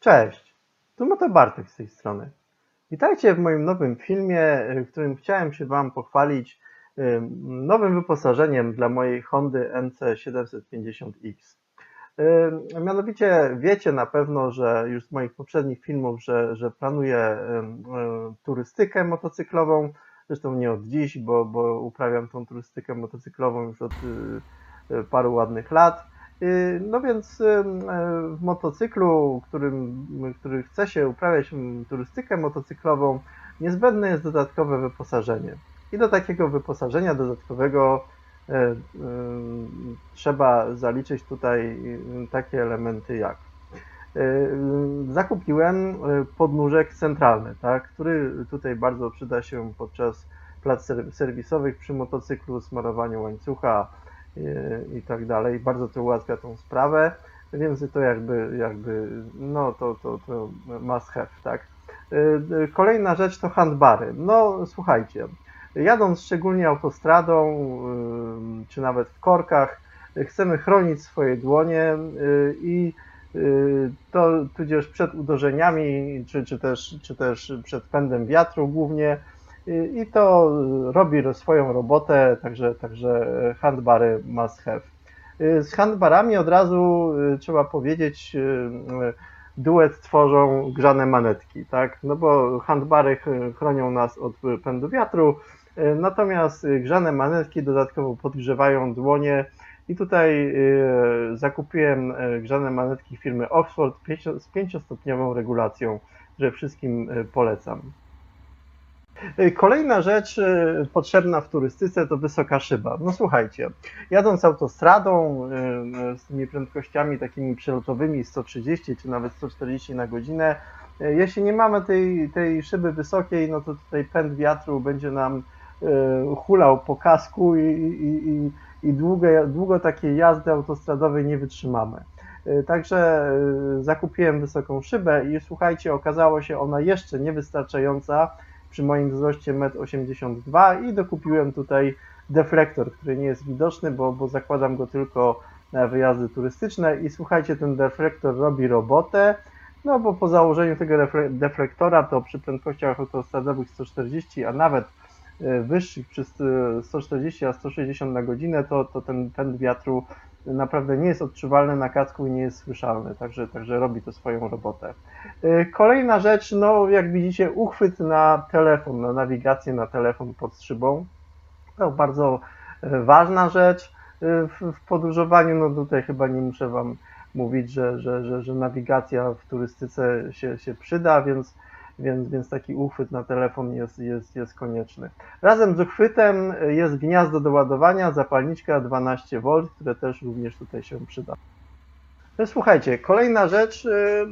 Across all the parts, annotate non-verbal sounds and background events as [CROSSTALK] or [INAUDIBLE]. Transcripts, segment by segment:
Cześć, tu Moto Bartek z tej strony. Witajcie w moim nowym filmie, w którym chciałem się Wam pochwalić nowym wyposażeniem dla mojej Hondy NC750X. Y, Mianowicie wiecie na pewno, że już z moich poprzednich filmów, że, że planuję turystykę motocyklową. Zresztą nie od dziś, bo, bo uprawiam tą turystykę motocyklową już od y, y, paru ładnych lat. Y, No więc y, y, w motocyklu, którym, który chce się uprawiać turystykę motocyklową, niezbędne jest dodatkowe wyposażenie. I do takiego wyposażenia dodatkowego trzeba zaliczyć tutaj takie elementy jak zakupiłem podnóżek centralny, tak, który tutaj bardzo przyda się podczas prac ser- serwisowych przy motocyklu, smarowaniu łańcucha, i- tak dalej. Bardzo to ułatwia tą sprawę, więc to jakby, jakby no to, to, to must have, tak. Y, y, Kolejna rzecz to handbary. No słuchajcie, jadąc szczególnie autostradą, y, czy nawet w korkach, chcemy chronić swoje dłonie i to tudzież przed uderzeniami, czy, czy, też, czy też przed pędem wiatru głównie, i to robi swoją robotę, także, także handbary must have. Y, Z handbarami od razu y, trzeba powiedzieć, y, duet tworzą grzane manetki, tak? No bo handbary ch- chronią nas od pędu wiatru, natomiast grzane manetki dodatkowo podgrzewają dłonie i tutaj zakupiłem grzane manetki firmy Oxford z pięciostopniową regulacją, że wszystkim polecam. Y, Kolejna rzecz y, potrzebna w turystyce to wysoka szyba. No słuchajcie, jadąc autostradą y, z tymi prędkościami takimi przelotowymi 130 czy nawet 140 na godzinę, jeśli nie mamy tej, tej szyby wysokiej, no to tutaj pęd wiatru będzie nam hulał po kasku i, i, i, i długo, długo takiej jazdy autostradowej nie wytrzymamy. Także zakupiłem wysoką szybę i słuchajcie, okazało się ona jeszcze niewystarczająca przy moim wzroście 1,82 m i dokupiłem tutaj deflektor, który nie jest widoczny, bo, bo zakładam go tylko na wyjazdy turystyczne. I słuchajcie, ten deflektor robi robotę, no bo po założeniu tego deflektora to przy prędkościach autostradowych 140, a nawet e, wyższych przy st- 140 a 160 na godzinę, to, to ten pęd wiatru naprawdę nie jest odczuwalny na kasku i nie jest słyszalny, także, także robi to swoją robotę. Y, Kolejna rzecz, no jak widzicie, uchwyt na telefon, na nawigację na telefon pod szybą. To bardzo e, ważna rzecz y, w, w podróżowaniu. No tutaj chyba nie muszę Wam mówić, że, że, że, że nawigacja w turystyce się, się przyda, więc, więc, więc taki uchwyt na telefon jest, jest, jest konieczny. Razem z uchwytem jest gniazdo do ładowania, zapalniczka 12V, które też również tutaj się przyda. No Słuchajcie, kolejna rzecz, y, y,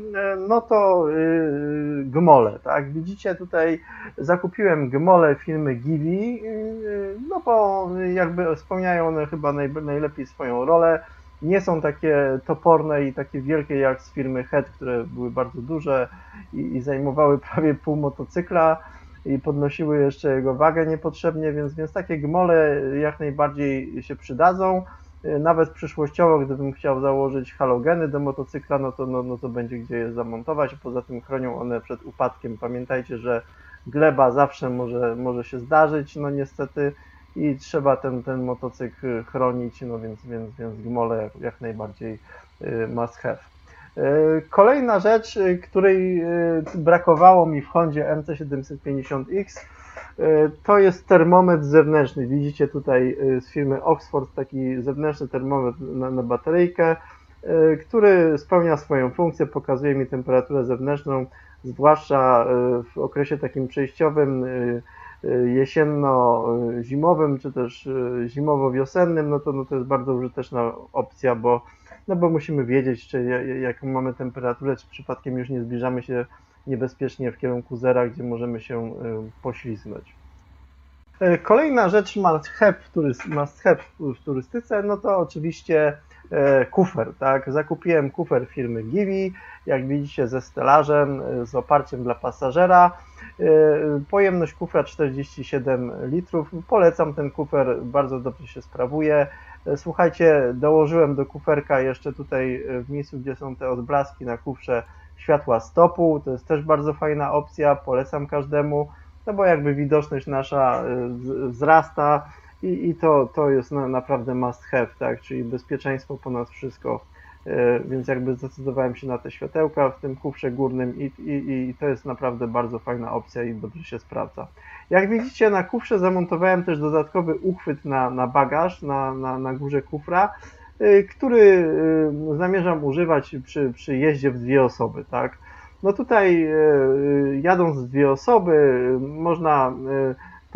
no to y, gmole, tak? Widzicie tutaj zakupiłem gmole firmy Givi, y, no bo jakby spełniają one chyba najlepiej swoją rolę. Nie są takie toporne i takie wielkie jak z firmy Head, które były bardzo duże i, i zajmowały [LAUGHS] prawie pół motocykla i podnosiły jeszcze jego wagę niepotrzebnie, więc, więc takie gmole jak najbardziej się przydadzą. Nawet przyszłościowo, gdybym chciał założyć halogeny do motocykla, no to, no, no to będzie gdzie je zamontować. Poza tym chronią one przed upadkiem. Pamiętajcie, że gleba zawsze może, może się zdarzyć, no niestety, i trzeba ten, ten motocykl chronić, no więc, więc, więc gmole jak, jak najbardziej y, must have. Y, Kolejna rzecz, y, której brakowało mi w Hondzie MC750X, y, to jest termometr zewnętrzny. Widzicie tutaj z firmy Oxford taki zewnętrzny termometr na, na bateryjkę, który spełnia swoją funkcję, pokazuje mi temperaturę zewnętrzną, zwłaszcza w okresie takim przejściowym jesienno-zimowym, czy też y, zimowo-wiosennym, no to, no to jest bardzo użyteczna opcja, bo, no bo musimy wiedzieć, czy ja- ja- jaką mamy temperaturę, czy przypadkiem już nie zbliżamy się niebezpiecznie w kierunku zera, gdzie możemy się y, poślizgnąć. Kolejna rzecz must have w, turystyce, no to oczywiście kufer, tak? Zakupiłem kufer firmy Givi, jak widzicie ze stelażem, e, z oparciem dla pasażera. E, Pojemność kufra 47 litrów. Polecam ten kufer, bardzo dobrze się sprawuje. E, Słuchajcie, dołożyłem do kuferka jeszcze tutaj e, w miejscu, gdzie są te odblaski na kufrze światła stopu, to jest też bardzo fajna opcja, polecam każdemu, no bo jakby widoczność nasza wzrasta i, i to, to jest na, naprawdę must have, tak, czyli bezpieczeństwo ponad wszystko, y, więc jakby zdecydowałem się na te światełka w tym kufrze górnym i, i, i to jest naprawdę bardzo fajna opcja i dobrze się sprawdza. Jak widzicie na kufrze zamontowałem też dodatkowy uchwyt na, na bagaż, na, na, na górze kufra, y, który y, zamierzam używać przy, przy jeździe w dwie osoby, tak. No tutaj jadąc dwie osoby można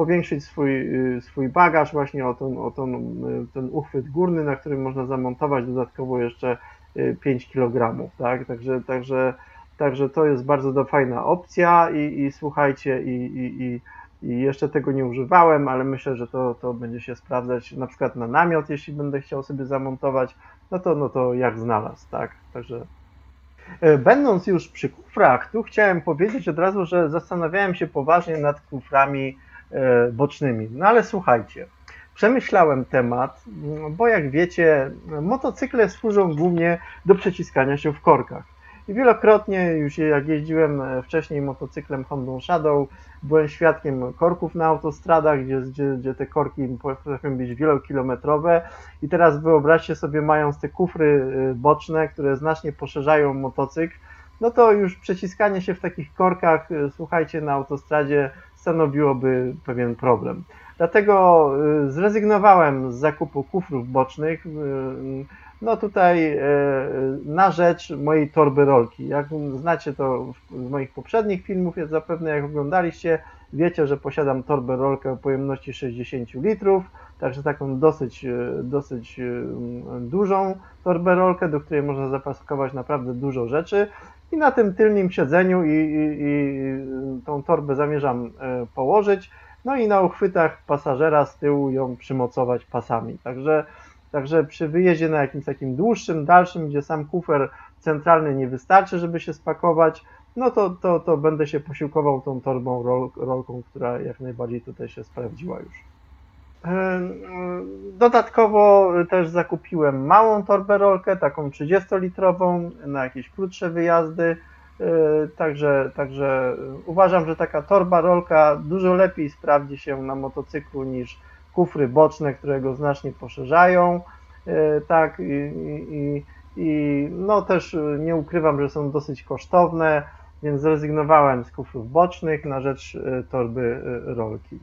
powiększyć swój, y, swój bagaż właśnie o, ten, o ten, y, ten uchwyt górny, na którym można zamontować dodatkowo jeszcze y, 5 kg, tak, także, także, także to jest bardzo do, fajna opcja i, i słuchajcie i, i, i i jeszcze tego nie używałem, ale myślę, że to, to będzie się sprawdzać na przykład na namiot, jeśli będę chciał sobie zamontować, no to, no to jak znalazł, tak, także E, Będąc już przy kufrach, tu chciałem powiedzieć od razu, że zastanawiałem się poważnie nad kuframi bocznymi. No ale słuchajcie, przemyślałem temat, bo jak wiecie, motocykle służą głównie do przeciskania się w korkach. I wielokrotnie już jak jeździłem e, wcześniej motocyklem Hondą Shadow, byłem świadkiem korków na autostradach, gdzie, gdzie, gdzie te korki potrafią być wielokilometrowe. I teraz wyobraźcie sobie, mając te kufry y, boczne, które znacznie poszerzają motocykl, no to już przeciskanie się w takich korkach, słuchajcie, na autostradzie stanowiłoby pewien problem. Dlatego y, zrezygnowałem z zakupu kufrów bocznych. y, No tutaj y, na rzecz mojej torby rolki. Jak znacie to z moich poprzednich filmów, zapewne jak oglądaliście, wiecie, że posiadam torbę rolkę o pojemności 60 litrów, także taką dosyć, dosyć dużą torbę rolkę, do której można zapakować naprawdę dużo rzeczy. I na tym tylnym siedzeniu i, i, i tą torbę zamierzam e, położyć. No i na uchwytach pasażera z tyłu ją przymocować pasami. Także, także przy wyjeździe na jakimś takim dłuższym, dalszym, gdzie sam kufer centralny nie wystarczy, żeby się spakować, no to, to, to będę się posiłkował tą torbą rol, rolką, która jak najbardziej tutaj się sprawdziła już. Dodatkowo też zakupiłem małą torbę rolkę, taką 30-litrową na jakieś krótsze wyjazdy. Także, także uważam, że taka torba rolka dużo lepiej sprawdzi się na motocyklu niż kufry boczne, które go znacznie poszerzają. Tak, i, i, i no też nie ukrywam, że są dosyć kosztowne, więc zrezygnowałem z kufrów bocznych na rzecz e, torby e, rolki.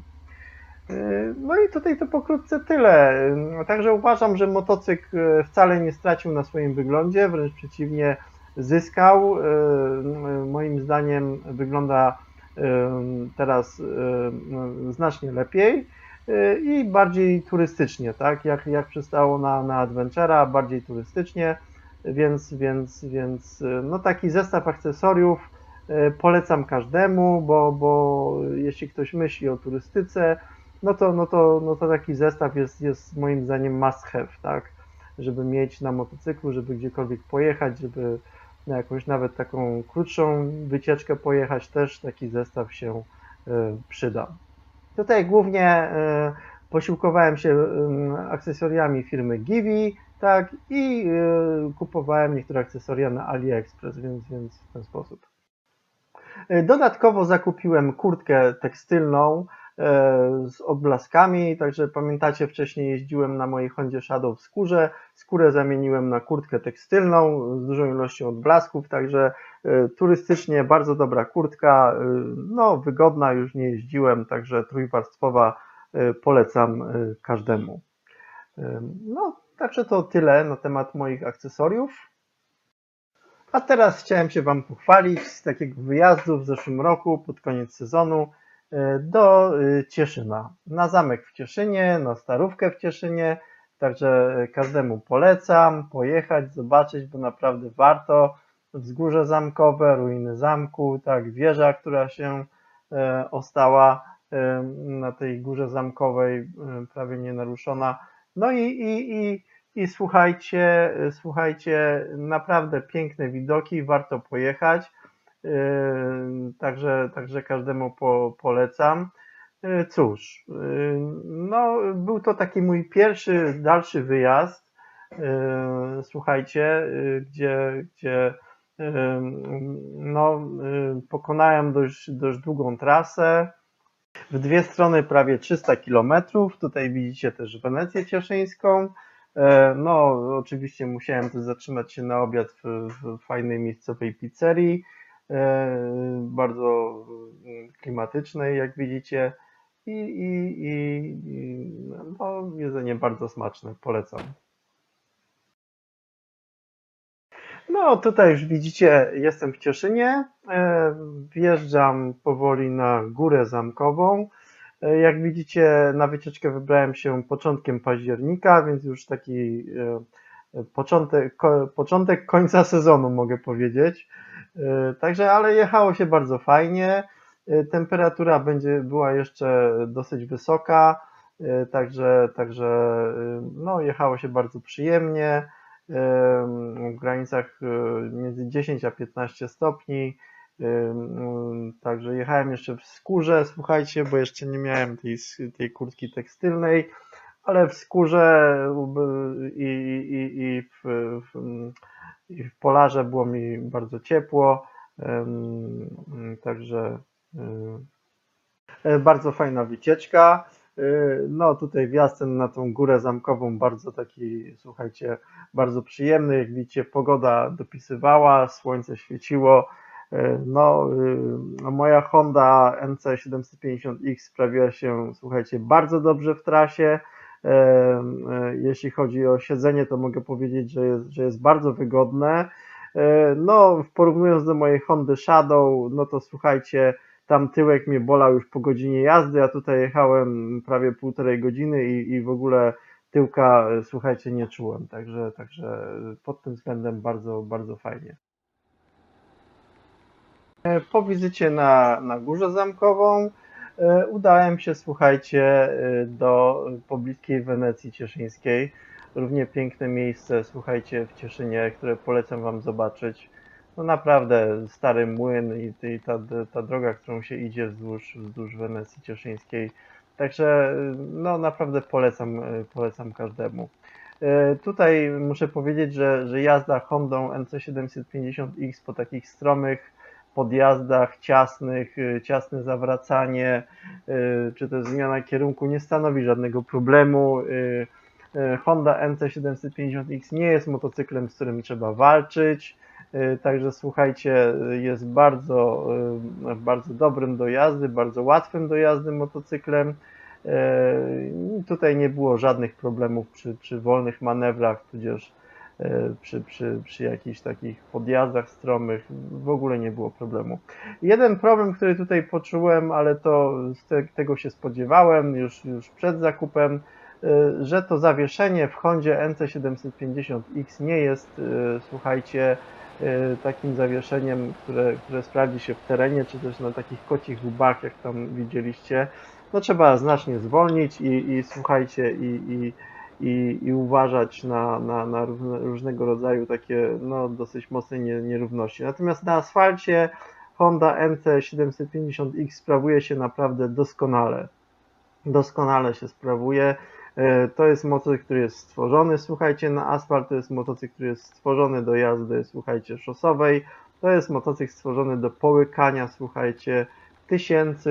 Yy, No i tutaj to pokrótce tyle. Yy, Także uważam, że motocykl yy, wcale nie stracił na swoim wyglądzie, wręcz przeciwnie zyskał. Moim zdaniem wygląda teraz znacznie lepiej i bardziej turystycznie, tak? Jak, jak przystało na, na Adventure'a, bardziej turystycznie, więc, więc, więc no taki zestaw akcesoriów polecam każdemu, bo, bo jeśli ktoś myśli o turystyce, no to, no to, no to taki zestaw jest, jest moim zdaniem must have, tak? Żeby mieć na motocyklu, żeby gdziekolwiek pojechać, żeby na jakąś nawet taką krótszą wycieczkę pojechać, też taki zestaw się y, przyda. Tutaj głównie y, posiłkowałem się akcesoriami firmy Givi, tak? I y, kupowałem niektóre akcesoria na AliExpress, więc, więc w ten sposób. Dodatkowo zakupiłem kurtkę tekstylną, e, z odblaskami, także pamiętacie, wcześniej jeździłem na mojej Hondzie Shadow w skórze, skórę zamieniłem na kurtkę tekstylną z dużą ilością odblasków, także e, turystycznie bardzo dobra kurtka, e, no wygodna, już nie jeździłem, także trójwarstwowa e, polecam e, każdemu. E, No, także to tyle na temat moich akcesoriów. A teraz chciałem się Wam pochwalić z takiego wyjazdu w zeszłym roku, pod koniec sezonu, e, do e, Cieszyna. Na zamek w Cieszynie, na starówkę w Cieszynie. Także e, każdemu polecam pojechać, zobaczyć, bo naprawdę warto. Wzgórze zamkowe, ruiny zamku, tak, wieża, która się e, ostała e, na tej górze zamkowej, e, prawie nienaruszona. No i, i, i, i słuchajcie, e, słuchajcie, naprawdę piękne widoki, warto pojechać. Yy, Także, także każdemu po, polecam. Yy, Cóż, yy, no, był to taki mój pierwszy dalszy wyjazd. Słuchajcie, gdzie, gdzie no, pokonałem dość, dość długą trasę. W dwie strony prawie 300 km. Tutaj widzicie też Wenecję Cieszyńską. No, oczywiście musiałem też zatrzymać się na obiad w, w fajnej miejscowej pizzerii, bardzo mm, klimatycznej, jak widzicie. I, i, i, no, jedzenie bardzo smaczne, polecam. No, tutaj już widzicie, jestem w Cieszynie. E, Wjeżdżam powoli na Górę Zamkową. E, Jak widzicie, na wycieczkę wybrałem się początkiem października, więc już taki e, początek, początek końca sezonu, mogę powiedzieć. E, Także, ale jechało się bardzo fajnie. E, Temperatura będzie była jeszcze dosyć wysoka, e, także, także no, jechało się bardzo przyjemnie em, w granicach między 10 a 15 stopni. Ym, Także jechałem jeszcze w skórze, słuchajcie, bo jeszcze nie miałem tej, tej kurtki tekstylnej, ale w skórze i, i, i, w, w, i w polarze było mi bardzo ciepło. Także e, bardzo fajna wycieczka. Y, No tutaj wjazd na tą górę zamkową bardzo taki, słuchajcie, bardzo przyjemny. Jak widzicie, pogoda dopisywała, słońce świeciło. Y, No, no moja Honda NC750X sprawiła się, słuchajcie, bardzo dobrze w trasie. E, Jeśli chodzi o siedzenie, to mogę powiedzieć, że jest, że jest bardzo wygodne. E, No, porównując do mojej Hondy Shadow, no to słuchajcie, tam tyłek mnie bolał już po godzinie jazdy, a tutaj jechałem prawie półtorej godziny i, i w ogóle tyłka, e, słuchajcie, nie czułem. Także, także pod tym względem bardzo, bardzo fajnie. Po wizycie na, na Górze Zamkową udałem się, słuchajcie, e, do pobliskiej Wenecji Cieszyńskiej. Równie piękne miejsce, słuchajcie, w Cieszynie, które polecam Wam zobaczyć. No naprawdę, stary młyn i, i ta, ta droga, którą się idzie wzdłuż, wzdłuż Wenecji Cieszyńskiej. Także, e, no naprawdę polecam, e, polecam każdemu. E, Tutaj muszę powiedzieć, że, że jazda Hondą NC750X po takich stromych podjazdach ciasnych, y, ciasne zawracanie, y, czy też zmiana kierunku nie stanowi żadnego problemu. Y, Honda NC750X nie jest motocyklem, z którym trzeba walczyć. Także słuchajcie, jest bardzo, bardzo dobrym do jazdy, bardzo łatwym do jazdy motocyklem. Tutaj nie było żadnych problemów przy, przy wolnych manewrach, tudzież przy, przy, przy jakichś takich podjazdach stromych w ogóle nie było problemu. Jeden problem, który tutaj poczułem, ale to te, tego się spodziewałem już, już przed zakupem, e, że to zawieszenie w Hondzie NC750X nie jest, e, słuchajcie, e, takim zawieszeniem, które, które sprawdzi się w terenie, czy też na takich kocich łbach, jak tam widzieliście. No trzeba znacznie zwolnić i, i słuchajcie, i, i i, i uważać na, na, na różne, różnego rodzaju takie no, dosyć mocne nie, nierówności. Natomiast na asfalcie Honda NC750X sprawuje się naprawdę doskonale. Doskonale się sprawuje. E, To jest motocykl, który jest stworzony, słuchajcie, na asfalt. To jest motocykl, który jest stworzony do jazdy, słuchajcie, szosowej. To jest motocykl stworzony do połykania, słuchajcie, tysięcy,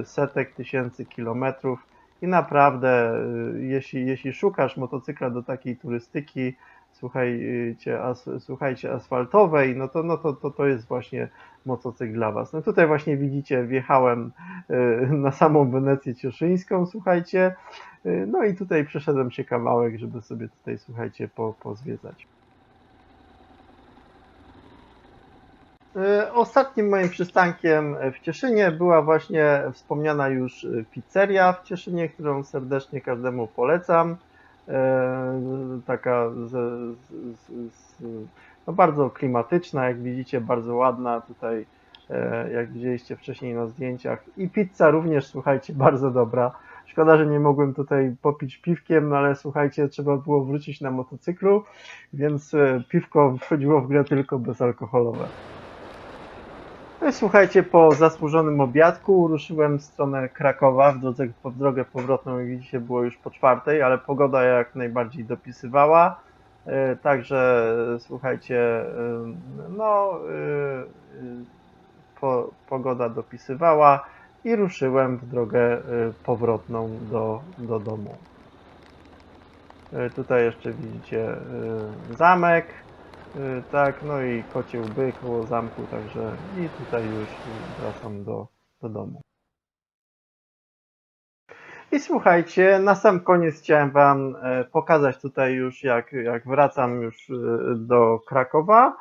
y, setek tysięcy kilometrów. I naprawdę, y, jeśli, jeśli szukasz motocykla do takiej turystyki, słuchajcie, as, słuchajcie, asfaltowej, no to, no to, to, to jest właśnie motocykl dla Was. No tutaj właśnie widzicie, wjechałem y, na samą Wenecję Cieszyńską, słuchajcie, y, no i tutaj przeszedłem się kawałek, żeby sobie tutaj, słuchajcie, po, pozwiedzać. Ostatnim moim przystankiem w Cieszynie była właśnie wspomniana już y, pizzeria w Cieszynie, którą serdecznie każdemu polecam. E, Taka z, z, z, no bardzo klimatyczna, jak widzicie, bardzo ładna tutaj, e, jak widzieliście wcześniej na zdjęciach. I pizza również, słuchajcie, [LAUGHS] bardzo dobra. Szkoda, że nie mogłem tutaj popić piwkiem, no ale słuchajcie, trzeba było wrócić na motocyklu, więc piwko wchodziło w grę tylko bezalkoholowe. No i słuchajcie, po zasłużonym obiadku ruszyłem w stronę Krakowa w drodze, w drogę powrotną, jak widzicie, było już po czwartej, ale pogoda jak najbardziej dopisywała. E, Także e, słuchajcie, e, no e, e, po, pogoda dopisywała i ruszyłem w drogę e, powrotną do, do domu. E, Tutaj jeszcze widzicie e, zamek, e, tak, no i kocie łby koło zamku, także i tutaj już wracam do, do domu. I słuchajcie, na sam koniec chciałem Wam e, pokazać tutaj już, jak, jak wracam już e, do Krakowa.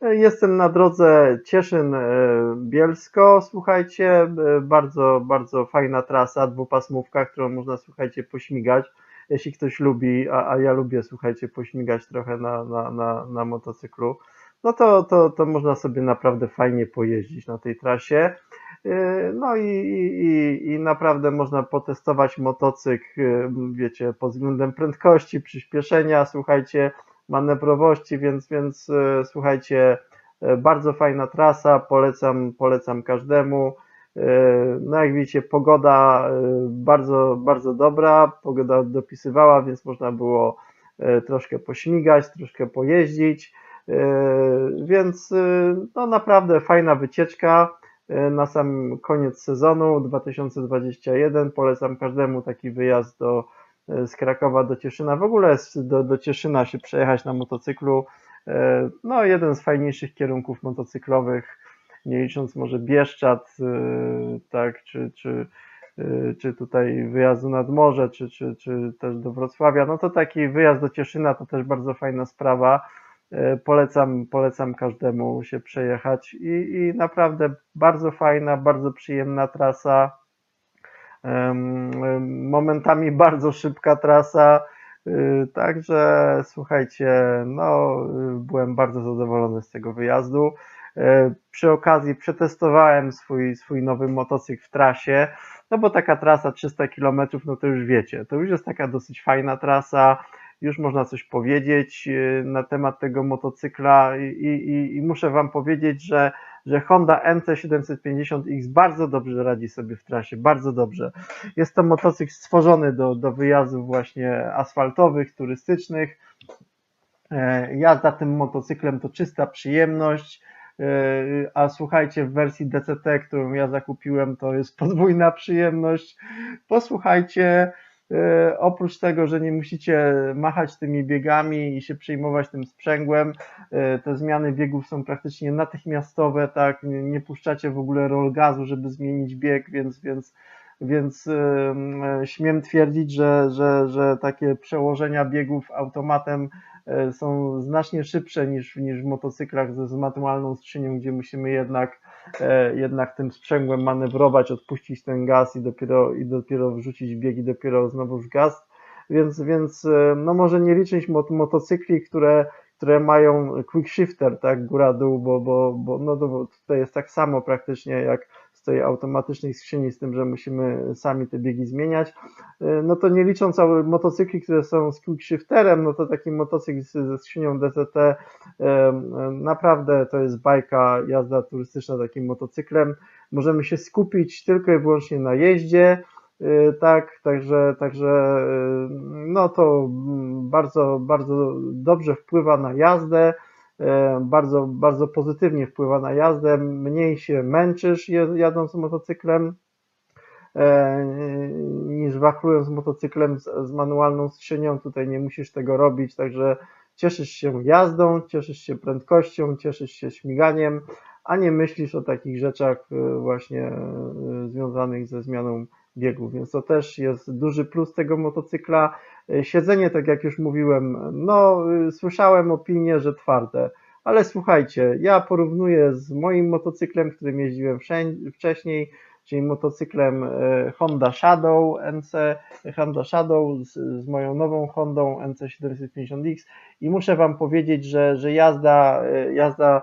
E, Jestem na drodze Cieszyn-Bielsko. Słuchajcie, bardzo, bardzo fajna trasa, dwupasmówka, którą można, słuchajcie, pośmigać. Jeśli ktoś lubi, a, a ja lubię, słuchajcie, pośmigać trochę na, na, na, na motocyklu, no to, to, to można sobie naprawdę fajnie pojeździć na tej trasie. Yy, No i, i, i- naprawdę można potestować motocykl, yy, wiecie, pod względem prędkości, przyspieszenia, słuchajcie, manewrowości, więc, więc yy, słuchajcie, bardzo fajna trasa, polecam, polecam każdemu. Yy, No jak widzicie, pogoda yy, bardzo, bardzo dobra, pogoda dopisywała, więc można było yy, troszkę pośmigać, troszkę pojeździć, więc no naprawdę fajna wycieczka e, na sam koniec sezonu 2021. Polecam każdemu taki wyjazd do, e, z Krakowa do Cieszyna. W ogóle do, do Cieszyna się przejechać na motocyklu. E, No, jeden z fajniejszych kierunków motocyklowych, nie licząc może Bieszczad, e, tak, czy, czy, e, czy tutaj wyjazdu nad morze, czy, czy, czy też do Wrocławia. No to taki wyjazd do Cieszyna to też bardzo fajna sprawa. E, Polecam, polecam każdemu się przejechać i, i naprawdę bardzo fajna, bardzo przyjemna trasa. Momentami [LAUGHS] bardzo szybka trasa. y, Także słuchajcie, no, y, byłem bardzo zadowolony z tego wyjazdu. E, Przy okazji przetestowałem swój, swój nowy motocykl w trasie, no bo taka trasa 300 km, no to już wiecie, to już jest taka dosyć fajna trasa już można coś powiedzieć e, na temat tego motocykla i, i, i muszę Wam powiedzieć, że, że Honda NC750X bardzo dobrze radzi sobie w trasie, bardzo dobrze. Jest to motocykl stworzony do, do wyjazdów właśnie asfaltowych, turystycznych. E, Jazda tym motocyklem to czysta przyjemność. A słuchajcie, w wersji DCT, którą ja zakupiłem, to jest podwójna przyjemność. Posłuchajcie, e, oprócz tego, że nie musicie machać tymi biegami i się przejmować tym sprzęgłem, e, te zmiany biegów są praktycznie natychmiastowe, tak, nie, puszczacie w ogóle roll gazu, żeby zmienić bieg, więc, więc, więc e, śmiem twierdzić, że, że, że takie przełożenia biegów automatem są znacznie szybsze niż, niż w motocyklach ze, manualną skrzynią, gdzie musimy jednak, e, jednak tym sprzęgłem manewrować, odpuścić ten gaz i dopiero, i dopiero wrzucić bieg i dopiero znowuż gaz. Więc, więc e, no może nie liczyć mot, motocykli, które, które mają quick shifter, tak, góra-dół, bo, bo, bo no tutaj jest tak samo praktycznie jak tej automatycznej skrzyni, z tym, że musimy sami te biegi zmieniać. E, No to nie licząc motocykli, które są z quick shifterem, no to taki motocykl ze skrzynią DCT e, e, naprawdę to jest bajka, jazda turystyczna takim motocyklem. Możemy się skupić tylko i wyłącznie na jeździe, tak, także, także no to bardzo, bardzo dobrze wpływa na jazdę, bardzo, bardzo pozytywnie wpływa na jazdę, mniej się męczysz jadąc motocyklem e, niż wachlując motocyklem z, z manualną skrzynią. Tutaj nie musisz tego robić, także cieszysz się jazdą, cieszysz się prędkością, cieszysz się śmiganiem, a nie myślisz o takich rzeczach e, właśnie e, związanych ze zmianą biegów, więc to też jest duży plus tego motocykla. E, Siedzenie, tak jak już mówiłem, no e, słyszałem opinię, że twarde, ale słuchajcie, ja porównuję z moim motocyklem, którym jeździłem wcześniej, czyli motocyklem e, Honda Shadow NC, Honda Shadow z, z moją nową Hondą NC750X i muszę Wam powiedzieć, że, że jazda, e, jazda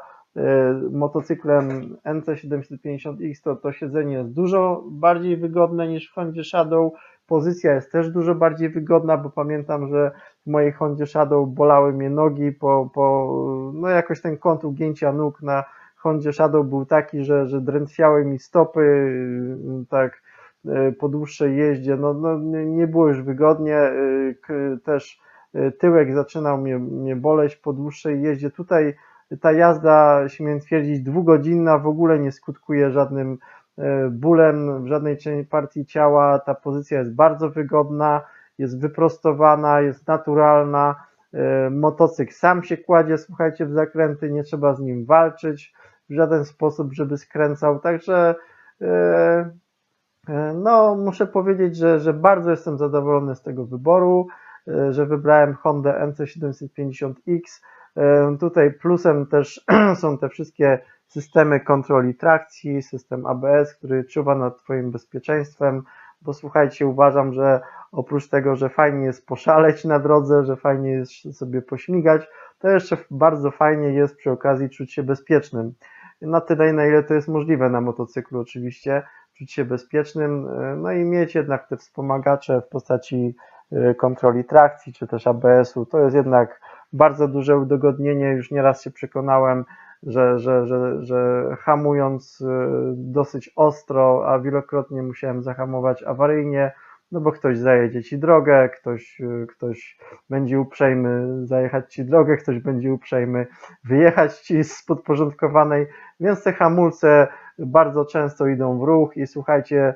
motocyklem NC750X to, to siedzenie jest dużo bardziej wygodne niż w Hondzie Shadow. Pozycja jest też dużo bardziej wygodna, bo pamiętam, że w mojej Hondzie Shadow bolały mnie nogi po, po no jakoś ten kąt ugięcia nóg na Hondzie Shadow był taki, że, że drętwiały mi stopy, yy, tak yy, po dłuższej jeździe, no, no nie było już wygodnie, k- też y, tyłek zaczynał mnie, mnie boleć po dłuższej jeździe. Tutaj ta jazda, śmiem twierdzić, dwugodzinna w ogóle nie skutkuje żadnym bólem w żadnej partii ciała. Ta pozycja jest bardzo wygodna, jest wyprostowana, jest naturalna. E, Motocykl sam się kładzie, słuchajcie, w zakręty, nie trzeba z nim walczyć w żaden sposób, żeby skręcał. Także e, e, no, muszę powiedzieć, że, że bardzo jestem zadowolony z tego wyboru, e, że wybrałem Hondę NC750X. Tutaj plusem też [CLEARS THROAT] są te wszystkie systemy kontroli trakcji, system ABS, który czuwa nad Twoim bezpieczeństwem, bo słuchajcie, uważam, że oprócz tego, że fajnie jest poszaleć na drodze, że fajnie jest sobie pośmigać, to jeszcze bardzo fajnie jest przy okazji czuć się bezpiecznym. Na tyle, na ile to jest możliwe na motocyklu oczywiście, czuć się bezpiecznym, e, no i mieć jednak te wspomagacze w postaci kontroli trakcji, czy też ABS-u, to jest jednak bardzo duże udogodnienie, już nieraz się przekonałem, że, że, że, że hamując e, dosyć ostro, a wielokrotnie musiałem zahamować awaryjnie, no bo ktoś zajedzie ci drogę, ktoś, e, ktoś będzie uprzejmy zajechać ci drogę, ktoś będzie uprzejmy wyjechać ci z podporządkowanej, więc te hamulce bardzo często idą w ruch i słuchajcie,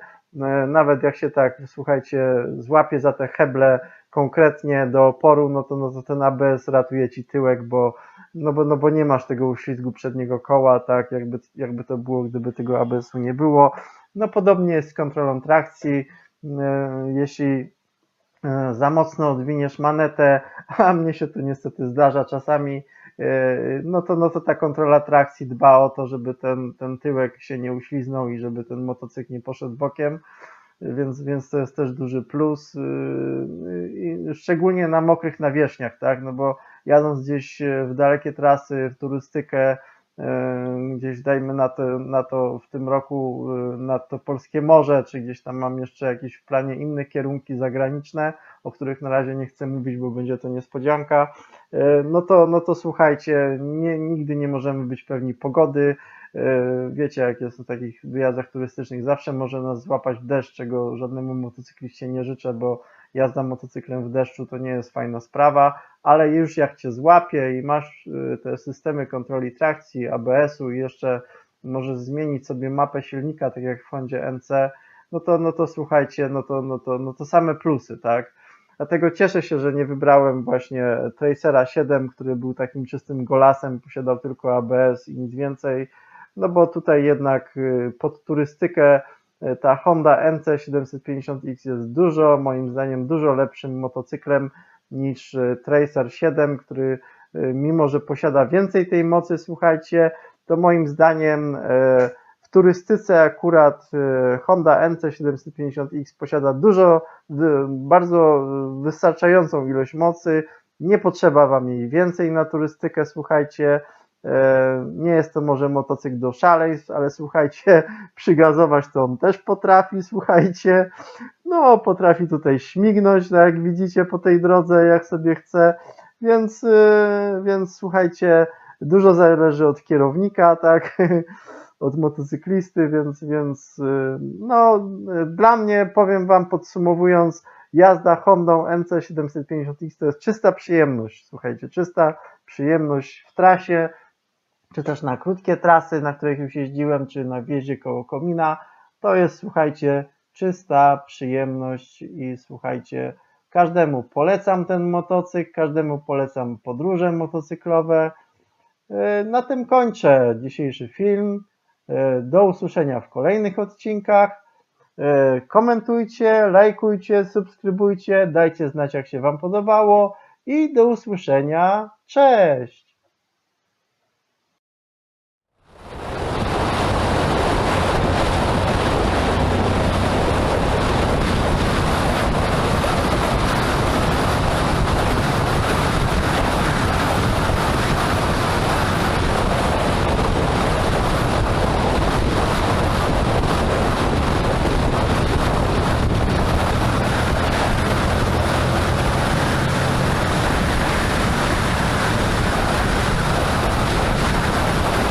nawet jak się tak, słuchajcie, złapie za te heble konkretnie do oporu, no to, no to ten ABS ratuje ci tyłek, bo, no bo, no bo nie masz tego uślizgu przedniego koła, tak, jakby, jakby to było, gdyby tego ABS-u nie było. No podobnie jest z kontrolą trakcji, E, jeśli e, za mocno odwiniesz manetę, [LAUGHS] a mnie się to niestety zdarza czasami, e, no to, no to ta kontrola trakcji dba o to, żeby ten, ten tyłek się nie uśliznął i żeby ten motocykl nie poszedł bokiem, więc, więc to jest też duży plus, i szczególnie na mokrych nawierzchniach, tak, no bo jadąc gdzieś w dalekie trasy, w turystykę, gdzieś dajmy na to, na to w tym roku na to polskie morze, czy gdzieś tam mam jeszcze jakieś w planie inne kierunki zagraniczne, o których na razie nie chcę mówić, bo będzie to niespodzianka, no to, no to słuchajcie, nie, nigdy nie możemy być pewni pogody. Wiecie, jak jest na takich wyjazdach turystycznych, zawsze może nas złapać deszcz, czego żadnemu motocykliście nie życzę, bo jazda motocyklem w deszczu to nie jest fajna sprawa, ale już jak cię złapie i masz y, te systemy kontroli trakcji, ABS-u i jeszcze możesz zmienić sobie mapę silnika, tak jak w Hondzie NC, no to, no to słuchajcie, no to, no to, no to same plusy, tak? Dlatego cieszę się, że nie wybrałem właśnie Tracera 7, który był takim czystym golasem, posiadał tylko ABS i nic więcej, no bo tutaj jednak y, pod turystykę ta Honda NC750X jest dużo, moim zdaniem dużo lepszym motocyklem niż e, Tracer 7, który e, mimo, że posiada więcej tej mocy, słuchajcie, to moim zdaniem e, w turystyce akurat Honda NC750X posiada dużo, bardzo wystarczającą ilość mocy. Nie potrzeba Wam jej więcej na turystykę, słuchajcie. Nie jest to może motocykl do szaleństw, ale słuchajcie, [LAUGHS] przygazować to on też potrafi, słuchajcie. No, potrafi tutaj śmignąć, no jak widzicie po tej drodze, jak sobie chce. Więc, więc słuchajcie, dużo zależy od kierownika, tak, [LAUGHS] od motocyklisty, więc, więc no, dla mnie, powiem Wam podsumowując, jazda Hondą NC750X to jest czysta przyjemność, słuchajcie, czysta przyjemność w trasie, czy też na krótkie trasy, na których już jeździłem, czy na wjeździe koło komina, to jest, słuchajcie, czysta przyjemność i słuchajcie, każdemu polecam ten motocykl, każdemu polecam podróże motocyklowe. E, na tym kończę dzisiejszy film. E, do usłyszenia w kolejnych odcinkach. E, komentujcie, lajkujcie, subskrybujcie, dajcie znać jak się Wam podobało i do usłyszenia. Cześć!